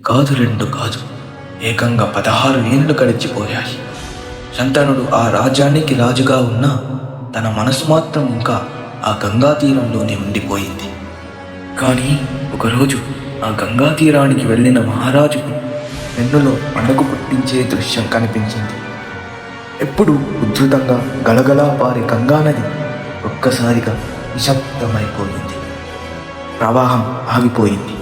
కాదు రెండు కాదు ఏకంగా పదహారు ఏళ్ళు గడిచిపోయాయి. శంతనుడు ఆ రాజ్యానికి రాజుగా ఉన్న తన మనసు మాత్రం ఇంకా ఆ గంగా తీరంలోనే ఉండిపోయింది. కానీ ఒకరోజు ఆ గంగా తీరానికి వెళ్ళిన మహారాజుకు వెన్నులో అణుగు పుట్టించే దృశ్యం కనిపించింది. ఎప్పుడు ఉద్ధృతంగా గలగలా పారే గంగానది ఒక్కసారిగా నిశ్శబ్దమైపోయింది. ప్రవాహం ఆగిపోయింది.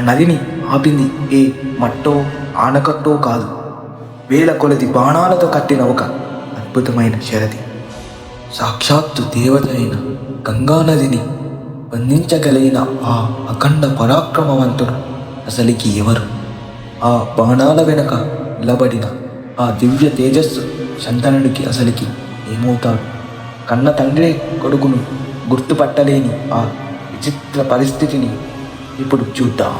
నదిని ఆపింది ఏ మట్టో ఆనకట్టో కాదు. వేల కొలది బాణాలతో కట్టిన ఒక అద్భుతమైన శరది. సాక్షాత్తు దేవత అయిన గంగానదిని బంధించగలిగిన ఆ అఖండ పరాక్రమవంతుడు అసలికి ఎవరు? ఆ బాణాల వెనక నిలబడిన ఆ దివ్య తేజస్సు శంతనుడికి అసలికి ఏమవుతాడు? కన్న తండ్రి కొడుకును గుర్తుపట్టలేని ఆ విచిత్ర పరిస్థితిని ఇప్పుడు చూద్దాం.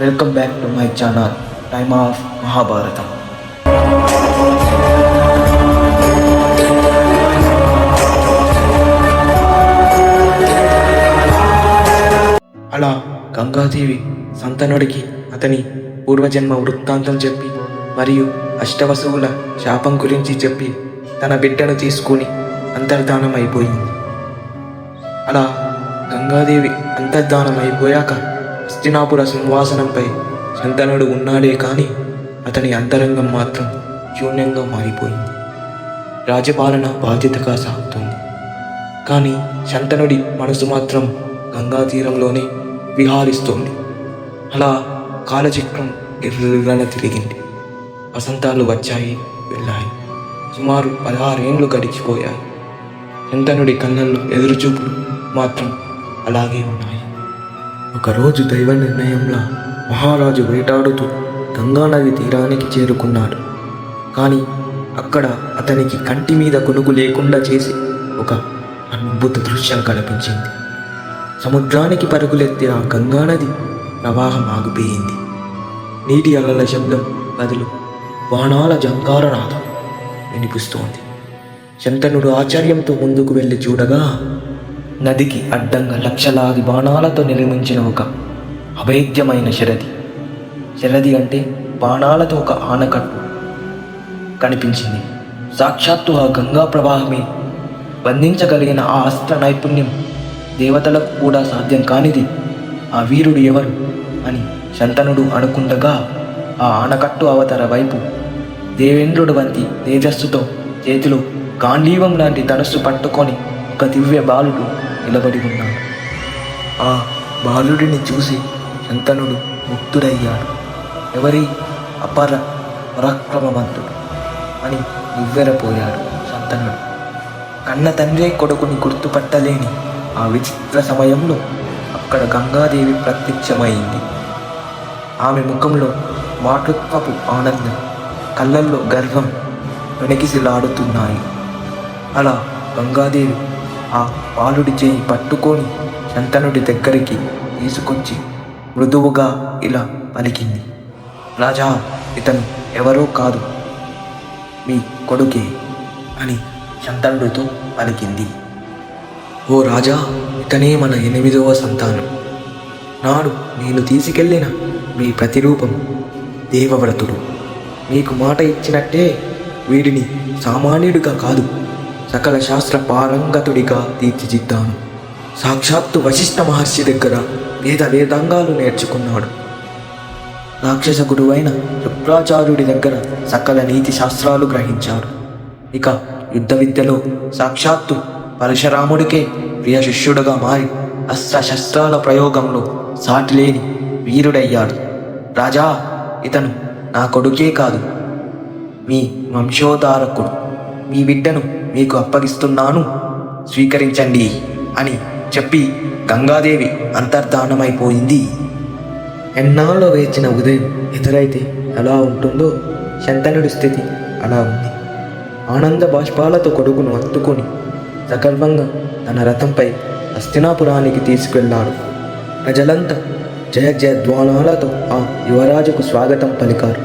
Welcome back to my channel time of Mahabharatam అలా గంగాదేవి సంతనుడికి అతని పూర్వజన్మ వృత్తాంతం చెప్పి మరియు అష్టవసువుల శాపం గురించి చెప్పి తన బిడ్డను తీసుకుని అంతర్ధానం అయిపోయింది అలా గంగాదేవి అంతర్ధానం అయిపోయాక హస్తినాపుర సింహాసనంపై శంతనుడు ఉన్నాడే కానీ అతని అంతరంగం మాత్రం శూన్యంగా మారిపోయింది. రాజపాలన బాధ్యతగా సాగుతుంది. కానీ శంతనుడి మనసు మాత్రం గంగా తీరంలోనే విహారిస్తోంది. అలా కాలచక్రం ఎర్రన తిరిగింది. వసంతాలు వచ్చాయి వెళ్ళాయి. సుమారు పదహారేండ్లు గడిచిపోయాయి. శంతనుడి కళ్ళల్లో ఎదురుచూపులు మాత్రం అలాగే ఉన్నాయి. ఒకరోజు దైవ నిర్ణయంలో మహారాజు వేటాడుతూ గంగానది తీరానికి చేరుకున్నాడు. కానీ అక్కడ అతనికి కంటి మీద కొనుగు లేకుండా చేసి ఒక అద్భుత దృశ్యం కనిపించింది. సముద్రానికి పరుగులెత్తి ఆ గంగానది ప్రవాహం ఆగిపోయింది. నీటి అలల శబ్దం బదులు బాణాల జంకారనాథం వినిపిస్తోంది. శంతనుడు ఆశ్చర్యంతో ముందుకు వెళ్ళి చూడగా నదికి అడ్డంగా లక్షలాది బాణాలతో నిర్మించిన ఒక అభేద్యమైన శరది. శరది అంటే బాణాలతో ఒక ఆనకట్టు. కనిపించింది. సాక్షాత్తు ఆ గంగా ప్రవాహమే బంధించగలిగిన ఆ అస్త్ర నైపుణ్యం దేవతలకు కూడా సాధ్యం కానిది. ఆ వీరుడు ఎవరు అని శంతనుడు అనుకుండగా ఆ ఆనకట్టు అవతర వైపు దేవేంద్రుడు వంటి తేజస్సుతో చేతిలో గాంధీవం లాంటి ధనస్సు పట్టుకొని ఒక దివ్య బాలుడు నిలబడి ఉన్నాడు ఆ బాలుడిని చూసి శంతనుడు ముక్తుడయ్యాడు ఎవరి? అపర పరాక్రమవంతుడు అని నివ్వెరపోయాడు శంతనుడు. కన్న తండ్రి కొడుకుని గుర్తుపట్టలేని ఆ విచిత్ర సమయంలో అక్కడ గంగాదేవి ప్రత్యక్షమైంది. ఆమె ముఖంలో మాతృత్వపు ఆనందం కళ్ళల్లో గర్వం వెనకిసిలాడుతున్నాయి. అలా గంగాదేవి ఆ బాలుడి చేయి పట్టుకొని శంతనుడి దగ్గరికి తీసుకొచ్చి మృదువుగా ఇలా పలికింది. రాజా ఇతను ఎవరో కాదు మీ కొడుకే అని శంతనుడితో పలికింది. ఓ రాజా ఇతనే మన ఎనిమిదవ సంతానం. నాడు నేను తీసుకెళ్ళిన మీ ప్రతిరూపం దేవవ్రతుడు. మీకు మాట ఇచ్చినట్టే వీడిని సామాన్యుడిగా కాదు సకల శాస్త్ర పారంగతుడిగా తీర్చిదిద్దాను. సాక్షాత్తు వశిష్ఠ మహర్షి దగ్గర వేద వేదాంగాలు నేర్చుకున్నాడు. రాక్షస గురువైన శుక్రాచార్యుడి దగ్గర సకల నీతి శాస్త్రాలు గ్రహించారు. ఇక యుద్ధ విద్యలో సాక్షాత్తు పరశురాముడికే ప్రియ శిష్యుడుగా మారి అస్త్ర శస్త్రాల ప్రయోగంలో సాటిలేని వీరుడయ్యాడు. రాజా ఇతను నా కొడుకే కాదు. మీ వంశోధారకుడు మీ బిడ్డను మీకు అప్పగిస్తున్నాను. స్వీకరించండి అని చెప్పి గంగాదేవి అంతర్ధానమైపోయింది. ఎన్నాళ్ళో వేచిన ఉదయం ఎదురైతే ఎలా ఉంటుందో శంతనుడి స్థితి అలా ఉంది. ఆనంద బాష్పాలతో కొడుకును హత్తుకొని సగర్వంగా తన రథంపై హస్తినాపురానికి తీసుకెళ్ళాడు. ప్రజలంతా జయ జయధ్వానాలతో ఆ యువరాజుకు స్వాగతం పలికారు.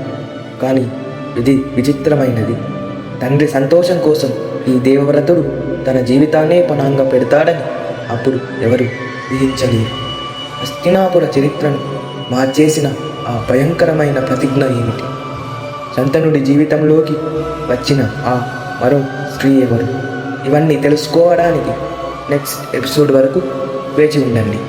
కానీ ఇది విచిత్రమైనది. తండ్రి సంతోషం కోసం ఈ దేవవ్రతుడు తన జీవితాన్నే పణంగా పెడతాడని అప్పుడు ఎవరు ఊహించలేరు. హస్తినాపుర చరిత్రను మార్చేసిన ఆ భయంకరమైన ప్రతిజ్ఞ ఏమిటి? శంతనుడి జీవితంలోకి వచ్చిన ఆ మరో స్త్రీ ఎవరు? ఇవన్నీ తెలుసుకోవడానికి నెక్స్ట్ ఎపిసోడ్ వరకు వేచి ఉండండి.